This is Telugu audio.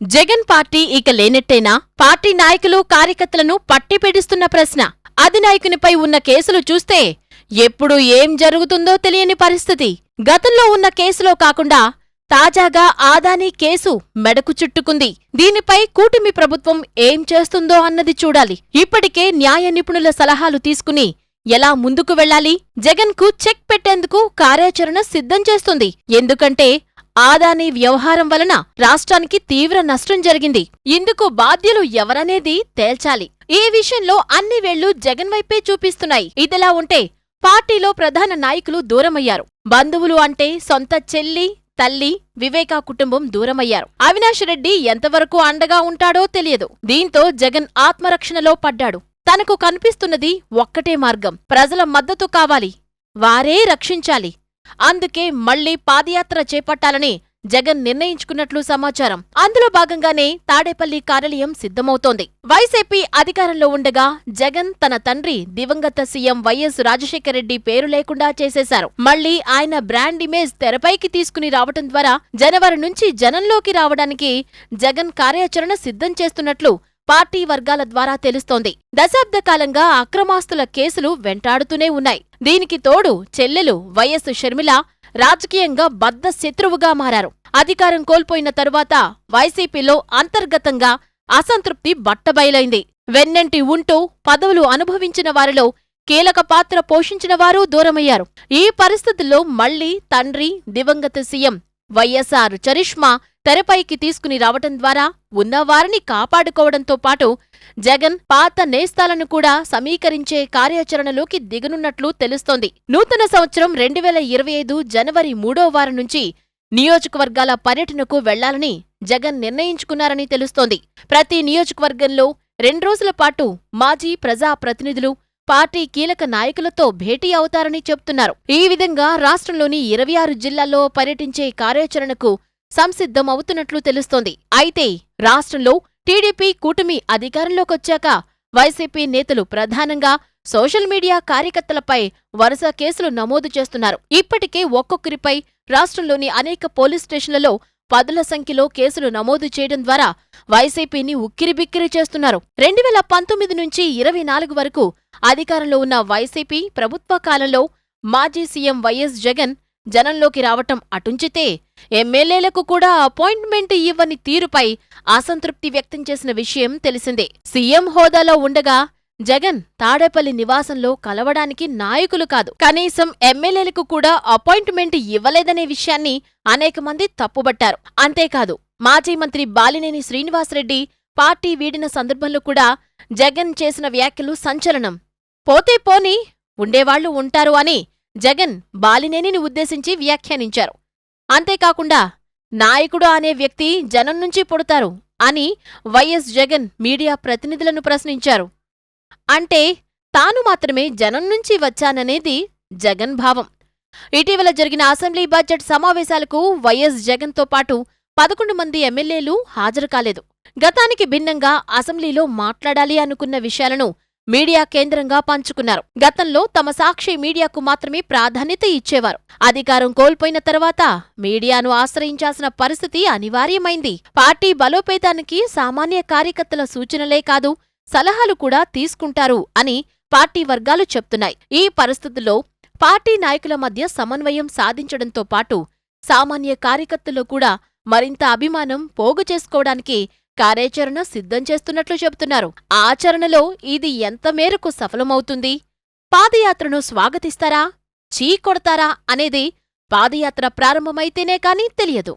జగన్ పార్టీ ఇక లేనట్టేనా? పార్టీ నాయకులు కార్యకర్తలను పట్టిపెడిస్తున్న ప్రశ్న. అధినాయకునిపై ఉన్న కేసులు చూస్తే ఎప్పుడు ఏం జరుగుతుందో తెలియని పరిస్థితి. గతంలో ఉన్న కేసులో కాకుండా తాజాగా ఆదానీ కేసు మెడకు చుట్టుకుంది. దీనిపై కూటమి ప్రభుత్వం ఏం చేస్తుందో అన్నది చూడాలి. ఇప్పటికే న్యాయ నిపుణుల సలహాలు తీసుకుని ఎలా ముందుకు వెళ్ళాలి? జగన్కు చెక్ పెట్టేందుకు కార్యాచరణ సిద్ధం చేస్తుంది. ఎందుకంటే ఆదానీ వ్యవహారం వలన రాష్ట్రానికి తీవ్ర నష్టం జరిగింది. ఇందుకు బాధ్యులు ఎవరనేది తేల్చాలి. ఈ విషయంలో అన్ని వేళ్ళు జగన్ వైపే చూపిస్తున్నాయి. ఇదిలా ఉంటే పార్టీలో ప్రధాన నాయకులు దూరమయ్యారు. బంధువులు అంటే సొంత చెల్లి తల్లి వివేకా కుటుంబం దూరమయ్యారు. అవినాష్ రెడ్డి ఎంతవరకు అండగా ఉంటాడో తెలియదు. దీంతో జగన్ ఆత్మరక్షణలో పడ్డాడు. తనకు కనిపిస్తున్నది ఒక్కటే మార్గం. ప్రజల మద్దతు కావాలి. వారే రక్షించాలి. అందుకే మళ్ళీ పాదయాత్ర చేపట్టాలని జగన్ నిర్ణయించుకున్నట్లు సమాచారం. అందులో భాగంగానే తాడేపల్లి కార్యాలయం సిద్ధమవుతోంది. వైసీపీ అధికారంలో ఉండగా జగన్ తన తండ్రి దివంగత సీఎం వైఎస్ రాజశేఖర రెడ్డి పేరు లేకుండా చేసేశారు. మళ్ళీ ఆయన బ్రాండ్ ఇమేజ్ తెరపైకి తీసుకుని రావటం ద్వారా జనవరి నుంచి జనంలోకి రావడానికి జగన్ కార్యాచరణ సిద్ధం చేస్తున్నట్లు పార్టీ వర్గాల ద్వారా తెలుస్తోంది. దశాబ్ద కాలంగా అక్రమాస్తుల కేసులు వెంటాడుతూనే ఉన్నాయి. దీనికి తోడు చెల్లెలు వైఎస్ షర్మిల రాజకీయంగా బద్ద శత్రువుగా మారారు. అధికారం కోల్పోయిన తరువాత వైసీపీలో అంతర్గతంగా అసంతృప్తి బట్టబయలైంది. వెన్నంటి ఉంటూ పదవులు అనుభవించిన వారిలో కీలక పాత్ర పోషించిన వారూ దూరమయ్యారు. ఈ పరిస్థితుల్లో మళ్ళీ తండ్రి దివంగత సీఎం వైఎస్ఆర్ చరిష్మా తెరపైకి తీసుకుని రావటం ద్వారా ఉన్నవారిని కాపాడుకోవడంతో పాటు జగన్ పాత నేస్తాలను కూడా సమీకరించే కార్యాచరణలోకి దిగనున్నట్లు తెలుస్తోంది. నూతన సంవత్సరం రెండు వేల ఇరవై ఐదు జనవరి మూడో వారం నుంచి నియోజకవర్గాల పర్యటనకు వెళ్ళాలని జగన్ నిర్ణయించుకున్నారని తెలుస్తోంది. ప్రతి నియోజకవర్గంలో రెండు రోజుల పాటు మాజీ ప్రజా ప్రతినిధులు పార్టీ కీలక నాయకులతో భేటీ అవుతారని చెబుతున్నారు ఈ విధంగా రాష్ట్రంలోని ఇరవై ఆరు జిల్లాల్లో పర్యటించే కార్యాచరణకు సంసిద్ధమవుతున్నట్లు తెలుస్తోంది. అయితే రాష్ట్రంలో టీడీపీ కూటమి అధికారంలోకొచ్చాక వైసీపీ నేతలు ప్రధానంగా సోషల్ మీడియా కార్యకర్తలపై వరుస కేసులు నమోదు చేస్తున్నారు. ఇప్పటికే ఒక్కొక్కరిపై రాష్ట్రంలోని అనేక పోలీస్ స్టేషన్లలో పదుల సంఖ్యలో కేసులు నమోదు చేయడం ద్వారా వైసీపీని ఉక్కిరిబిక్కిరి చేస్తున్నారు. రెండు వేల పంతొమ్మిది నుంచి ఇరవై నాలుగు వరకు అధికారంలో ఉన్న వైసీపీ ప్రభుత్వ కాలంలో మాజీ సీఎం వైఎస్ జగన్ జనంలోకి రావటం అటుంచితే ఎమ్మెల్యేలకు కూడా అపాయింట్మెంట్ ఇవ్వని తీరుపై అసంతృప్తి వ్యక్తం చేసిన విషయం తెలిసిందే. సీఎం హోదాలో ఉండగా జగన్ తాడేపల్లి నివాసంలో కలవడానికి నాయకులు కాదు. కనీసం ఎమ్మెల్యేలకు కూడా అపాయింట్మెంట్ ఇవ్వలేదనే విషయాన్ని అనేక మంది తప్పుబట్టారు. అంతేకాదు మాజీ మంత్రి బాలినేని శ్రీనివాసరెడ్డి పార్టీ వీడిన సందర్భంలో కూడా జగన్ చేసిన వ్యాఖ్యలు సంచలనం. పోతే పోని ఉండేవాళ్ళు ఉంటారు అని జగన్ బాలినేనిని ఉద్దేశించి వ్యాఖ్యానించారు. అంతేకాకుండా నాయకుడు అనే వ్యక్తి జనం నుంచి పుడతారు అని వైఎస్ జగన్ మీడియా ప్రతినిధులను ప్రశ్నించారు. అంటే తాను మాత్రమే జనం నుంచి వచ్చాననేది జగన్ భావం. ఇటీవల జరిగిన అసెంబ్లీ బడ్జెట్ సమావేశాలకు వైఎస్ జగన్తో పాటు పదకొండు మంది ఎమ్మెల్యేలు హాజరు కాలేదు. గతానికి భిన్నంగా అసెంబ్లీలో మాట్లాడాలి అనుకున్న విషయాలను మీడియా కేంద్రంగా పంచుకున్నారు. గతంలో తమ సాక్షి మీడియాకు మాత్రమే ప్రాధాన్యత ఇచ్చేవారు. అధికారం కోల్పోయిన తర్వాత మీడియాను ఆశ్రయించాల్సిన పరిస్థితి అనివార్యమైంది. పార్టీ బలోపేతానికి సామాన్య కార్యకర్తల సూచనలే కాదు సలహాలు కూడా తీసుకుంటారు అని పార్టీ వర్గాలు చెప్తున్నాయి. ఈ పరిస్థితుల్లో పార్టీ నాయకుల మధ్య సమన్వయం సాధించడంతో పాటు సామాన్య కార్యకర్తల్లో కూడా మరింత అభిమానం పోగు చేసుకోవడానికి కార్యాచరణ సిద్ధం చేస్తున్నట్లు చెబుతున్నారు. ఆచరణలో ఇది ఎంత మేరకు సఫలమవుతుంది? పాదయాత్రను స్వాగతిస్తారా? చీ కొడతారా? అనేది పాదయాత్ర ప్రారంభమైతేనే కానీ తెలియదు.